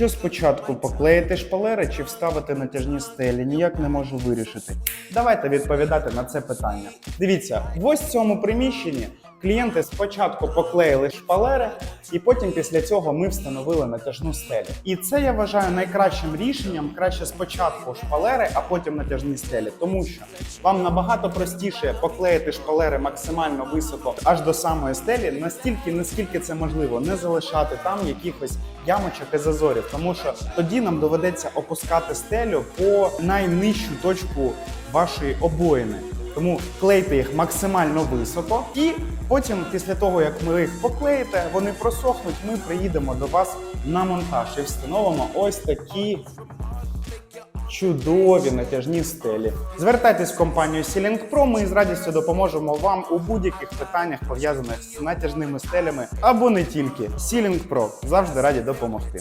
Що спочатку поклеїти шпалери чи вставити натяжні стелі? Ніяк не можу вирішити. Давайте відповідати на це питання. Дивіться, в ось цьому приміщенні клієнти спочатку поклеїли шпалери, і потім після цього ми встановили натяжну стелю. І це я вважаю найкращим рішенням. Краще спочатку шпалери, а потім натяжні стелі, тому що вам набагато простіше поклеїти шпалери максимально високо аж до самої стелі, настільки, наскільки це можливо, не залишати там якихось ямочок і зазорів, тому що тоді нам доведеться опускати стелю по найнижчу точку вашої обоїни. Тому клейте їх максимально високо, і потім, після того як ви їх поклеїте, вони просохнуть. Ми приїдемо до вас на монтаж і встановимо ось такі чудові натяжні стелі. Звертайтесь в компанію Ceiling Pro, Ми з радістю допоможемо вам у будь-яких питаннях пов'язаних з натяжними стелями або не тільки. Ceiling Pro завжди раді допомогти.